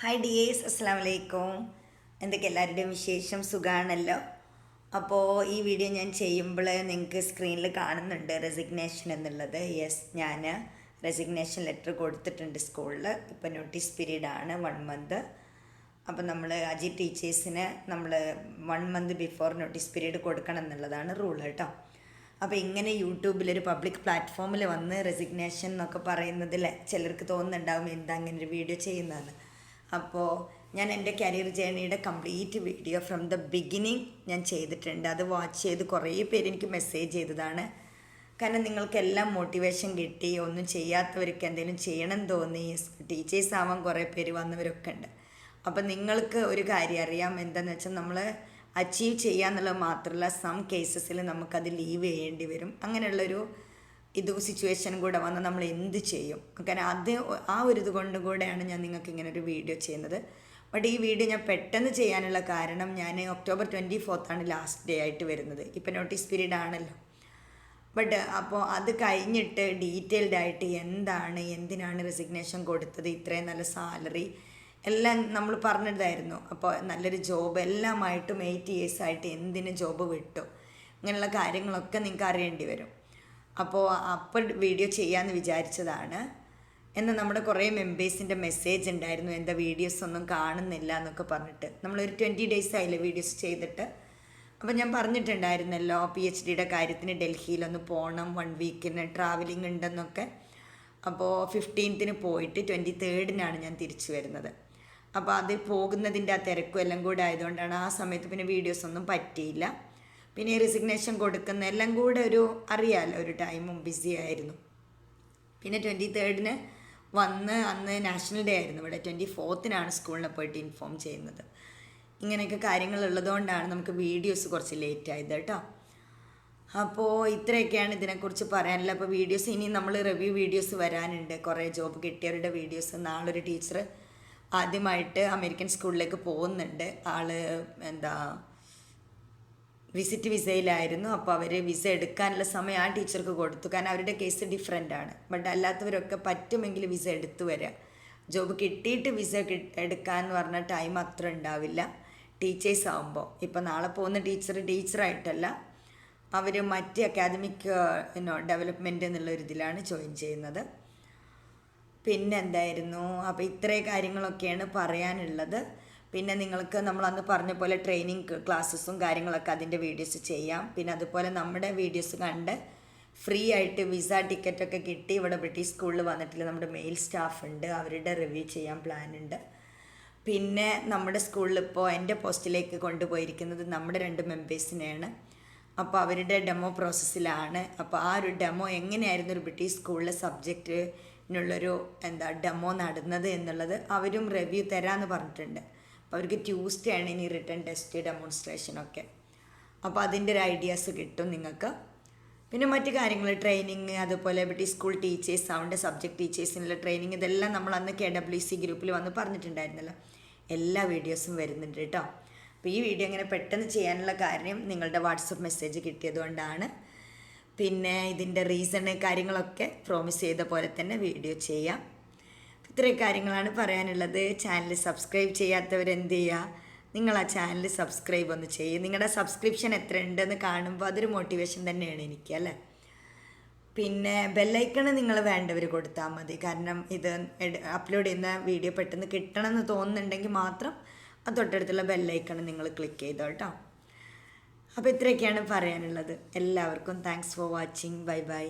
Hi dears അസ്സാം വലൈക്കും എന്തൊക്കെ എല്ലാവരുടെയും വിശേഷം? സുഖമാണല്ലോ അപ്പോൾ ഈ വീഡിയോ ഞാൻ ചെയ്യുമ്പോൾ നിങ്ങൾക്ക് സ്ക്രീനിൽ കാണുന്നുണ്ട് റെസിഗ്നേഷൻ എന്നുള്ളത്. യെസ് ഞാൻ റെസിഗ്നേഷൻ ലെറ്റർ കൊടുത്തിട്ടുണ്ട് സ്കൂളിൽ ഇപ്പോൾ നോട്ടീസ് പീരീഡ് ആണ് വൺ മന്ത് അപ്പോൾ നമ്മൾ അജി ടീച്ചേഴ്സിന് നമ്മൾ one month before notice period കൊടുക്കണം എന്നുള്ളതാണ് റൂൾ കേട്ടോ അപ്പോൾ ഇങ്ങനെ യൂട്യൂബിലൊരു പബ്ലിക് പ്ലാറ്റ്ഫോമിൽ വന്ന് റെസിഗ്നേഷൻ എന്നൊക്കെ പറയുന്നതിൽ ചിലർക്ക് തോന്നുന്നുണ്ടാവും എന്താ അങ്ങനെ ഒരു വീഡിയോ ചെയ്യുന്നതെന്ന്. അപ്പോൾ ഞാൻ എന്റെ career ജേണിയുടെ complete video from the beginning ഞാൻ ചെയ്തിട്ടുണ്ട്. അത് വാച്ച് ചെയ്ത് കുറേ പേര് എനിക്ക് മെസ്സേജ് ചെയ്തതാണ്. കാരണം നിങ്ങൾക്കെല്ലാം മോട്ടിവേഷൻ കിട്ടി. ഒന്നും ചെയ്യാത്തവർക്ക് എന്തെങ്കിലും ചെയ്യണം തോന്നി. ടീച്ചേഴ്സ് ആവാൻ കുറേ പേര് വന്നവരൊക്കെ ഉണ്ട്. അപ്പം നിങ്ങൾക്ക് ഒരു കാര്യം അറിയാം. എന്താണെന്ന് വെച്ചാൽ നമ്മൾ അച്ചീവ് ചെയ്യുക എന്നുള്ളത് മാത്രമല്ല സം കേസസിൽ നമുക്കത് ലീവ് ചെയ്യേണ്ടി വരും. അങ്ങനെയുള്ളൊരു ഇത് സിറ്റുവേഷൻ കൂടെ വന്ന് നമ്മൾ എന്ത് ചെയ്യും? കാരണം അത് ആ ഒരു ഇത് കൊണ്ടും കൂടെയാണ് ഞാൻ നിങ്ങൾക്ക് ഇങ്ങനെ ഒരു വീഡിയോ ചെയ്യുന്നത്. ബട്ട് ഈ വീഡിയോ ഞാൻ പെട്ടെന്ന് ചെയ്യാനുള്ള കാരണം ഞാൻ ഒക്ടോബർ ട്വന്റി ഫോർത്താണ് ലാസ്റ്റ് ഡേ ആയിട്ട് വരുന്നത്. ഇപ്പം നോട്ടീസ് പീരീഡ് ആണല്ലോ. ബട്ട് അപ്പോൾ അത് കഴിഞ്ഞിട്ട് ഡീറ്റെയിൽഡ് ആയിട്ട് എന്താണ് എന്തിനാണ് റെസിഗ്നേഷൻ കൊടുത്തത് ഇത്രയും നല്ല സാലറി എല്ലാം നമ്മൾ പറഞ്ഞിട്ടായിരുന്നു അപ്പോൾ നല്ലൊരു ജോബ് എല്ലാമായിട്ടും എയ്റ്റ് ഇയേഴ്സ് ആയിട്ട് എന്തിന് ജോബ് വിട്ടു? ഇങ്ങനെയുള്ള കാര്യങ്ങളൊക്കെ നിങ്ങൾക്ക് അറിയേണ്ടി വരും. അപ്പോൾ അപ്പോൾ വീഡിയോ ചെയ്യാമെന്ന് വിചാരിച്ചതാണ്. എന്ന് നമ്മുടെ കുറേ മെമ്പേഴ്സിന്റെ മെസ്സേജ് ഉണ്ടായിരുന്നു. എന്താ വീഡിയോസ് ഒന്നും കാണുന്നില്ല എന്നൊക്കെ പറഞ്ഞിട്ട്. നമ്മളൊരു ട്വന്റി ഡേയ്സ് ആയില്ലേ വീഡിയോസ് ചെയ്തിട്ട്. അപ്പോൾ ഞാൻ പറഞ്ഞിട്ടുണ്ടായിരുന്നല്ലോ പി എച്ച് ഡിയുടെ കാര്യത്തിന് ഡൽഹിയിലൊന്ന് പോകണം വൺ വീക്കിന് ട്രാവലിംഗ് ഉണ്ടെന്നൊക്കെ. അപ്പോൾ ഫിഫ്റ്റീൻത്തിന് പോയിട്ട് ട്വന്റി തേർഡിനാണ് ഞാൻ തിരിച്ചു വരുന്നത്. അപ്പോൾ അത് പോകുന്നതിന്റെ ആ തിരക്കും എല്ലാം കൂടെ ആയതുകൊണ്ടാണ് ആ സമയത്ത് പിന്നെ വീഡിയോസ് ഒന്നും പറ്റിയില്ല. പിന്നെ റെസിഗ്നേഷൻ കൊടുക്കുന്ന എല്ലാം കൂടെ ഒരു അറിയാമല്ലോ ഒരു ടൈമും ബിസി ആയിരുന്നു. പിന്നെ ട്വന്റി തേർഡിന് വന്ന് അന്ന് നാഷണൽ ഡേ ആയിരുന്നു. ഇവിടെ ട്വന്റി ഫോർത്തിനാണ് സ്കൂളിനെ പോയിട്ട് ഇൻഫോം ചെയ്യുന്നത്. ഇങ്ങനെയൊക്കെ കാര്യങ്ങൾ ഉള്ളതുകൊണ്ടാണ് നമുക്ക് വീഡിയോസ് കുറച്ച് ലേറ്റ് ആയത് കേട്ടോ. അപ്പോൾ ഇത്രയൊക്കെയാണ് ഇതിനെക്കുറിച്ച് പറയാനുള്ളത്. അപ്പോൾ വീഡിയോസ് ഇനി നമ്മൾ റിവ്യൂ വീഡിയോസ് വരാനുണ്ട്. കുറേ ജോബ് കിട്ടിയവരുടെ വീഡിയോസ് നാളൊരു ടീച്ചർ ആദ്യമായിട്ട് അമേരിക്കൻ സ്കൂളിലേക്ക് പോകുന്നുണ്ട്. ആൾ എന്താ വിസിറ്റ് വിസയിലായിരുന്നു അപ്പോൾ അവർ വിസ എടുക്കാനുള്ള സമയം ആ ടീച്ചർക്ക് കൊടുത്തു. കാരണം അവരുടെ കേസ് ഡിഫറെന്റ് ആണ്. ബട്ട് അല്ലാത്തവരൊക്കെ പറ്റുമെങ്കിൽ വിസ എടുത്തു വരിക ജോബ് കിട്ടിയിട്ട് വിസ എടുക്കാൻ എന്ന് പറഞ്ഞ ടൈം അത്ര ഉണ്ടാവില്ല. ടീച്ചേഴ്സ് ആകുമ്പോൾ ഇപ്പോൾ നാളെ പോകുന്ന ടീച്ചർ ടീച്ചറായിട്ടല്ല അവർ മറ്റ് അക്കാദമിക് ഡെവലപ്മെന്റ് എന്നുള്ള ഒരു ഇതിലാണ് ജോയിൻ ചെയ്യുന്നത്. പിന്നെ എന്തായിരുന്നു അപ്പോൾ ഇത്രയും കാര്യങ്ങളൊക്കെയാണ് പറയാനുള്ളത്. പിന്നെ നിങ്ങൾക്ക് നമ്മൾ അന്ന് പറഞ്ഞ പോലെ ട്രെയിനിങ് ക്ലാസ്സസും കാര്യങ്ങളൊക്കെ അതിന്റെ വീഡിയോസ് ചെയ്യാം. പിന്നെ അതുപോലെ നമ്മുടെ വീഡിയോസ് കണ്ട് ഫ്രീ ആയിട്ട് വിസ ടിക്കറ്റൊക്കെ കിട്ടി. ഇവിടെ ബ്രിട്ടീഷ് സ്കൂളിൽ വന്നിട്ടില്ല. നമ്മുടെ മെയിൽ സ്റ്റാഫ് ഉണ്ട്. അവരുടെ റിവ്യൂ ചെയ്യാൻ പ്ലാൻ ഉണ്ട്. പിന്നെ നമ്മുടെ സ്കൂളിൽ ഇപ്പോൾ എന്റെ പോസ്റ്റിലേക്ക് കൊണ്ടുപോയിരിക്കുന്നത് നമ്മുടെ രണ്ട് മെമ്പേഴ്സിനെയാണ് അപ്പോൾ അവരുടെ ഡെമോ പ്രോസസ്സിലാണ് അപ്പോൾ ആ ഒരു ഡെമോ എങ്ങനെയായിരുന്നു ഒരു ബ്രിട്ടീഷ് സ്കൂളിലെ സബ്ജക്റ്റിനുള്ളൊരു എന്താ ഡെമോ നടന്നത് എന്നുള്ളത് അവരും റിവ്യൂ തരാമെന്ന് പറഞ്ഞിട്ടുണ്ട്. അവർക്ക് ട്യൂസ്ഡേ ആണ് ഇനി റിട്ടേൺ ടെസ്റ്റ് ഡെമോൺസ്ട്രേഷനൊക്കെ അപ്പോൾ അതിന്റെ ഒരു ഐഡിയാസ് കിട്ടും നിങ്ങൾക്ക്. പിന്നെ മറ്റു കാര്യങ്ങൾ ട്രെയിനിങ് അതുപോലെ ബ്രിട്ടീഷ് സ്കൂൾ ടീച്ചേഴ്സ് അവന്റെ സബ്ജക്ട് ടീച്ചേഴ്സിനുള്ള ട്രെയിനിങ് ഇതെല്ലാം നമ്മൾ അന്ന് കെ ഡബ്ല്യു സി ഗ്രൂപ്പിൽ വന്ന് പറഞ്ഞിട്ടുണ്ടായിരുന്നല്ലോ. എല്ലാ വീഡിയോസും വരുന്നുണ്ട് കേട്ടോ. അപ്പോൾ ഈ വീഡിയോ ഇങ്ങനെ പെട്ടെന്ന് ചെയ്യാനുള്ള കാര്യം നിങ്ങളുടെ വാട്സപ്പ് മെസ്സേജ് കിട്ടിയതുകൊണ്ടാണ് പിന്നെ ഇതിന്റെ റീസണ് കാര്യങ്ങളൊക്കെ പ്രോമിസ് ചെയ്ത പോലെ തന്നെ വീഡിയോ ചെയ്യാം. ഇത്രയും കാര്യങ്ങളാണ് പറയാനുള്ളത്. ചാനൽ സബ്സ്ക്രൈബ് ചെയ്യാത്തവർ എന്ത് ചെയ്യുക നിങ്ങൾ ആ ചാനൽ സബ്സ്ക്രൈബ് ഒന്ന് ചെയ്യും. നിങ്ങളുടെ സബ്സ്ക്രിപ്ഷൻ എത്ര ഉണ്ടെന്ന് കാണുമ്പോൾ അതൊരു മോട്ടിവേഷൻ തന്നെയാണ് എനിക്ക് അല്ലേ? പിന്നെ ബെല്ലൈക്കണ് നിങ്ങൾ വേണ്ടവർ കൊടുത്താൽ മതി. കാരണം ഇത് അപ്ലോഡ് ചെയ്യുന്ന വീഡിയോ പെട്ടെന്ന് കിട്ടണമെന്ന് തോന്നുന്നുണ്ടെങ്കിൽ മാത്രം ആ തൊട്ടടുത്തുള്ള ബെല്ലൈക്കണ് നിങ്ങൾ ക്ലിക്ക് ചെയ്തോ കേട്ടോ. അപ്പോൾ ഇത്രയൊക്കെയാണ് പറയാനുള്ളത്. എല്ലാവർക്കും thanks for watching bye bye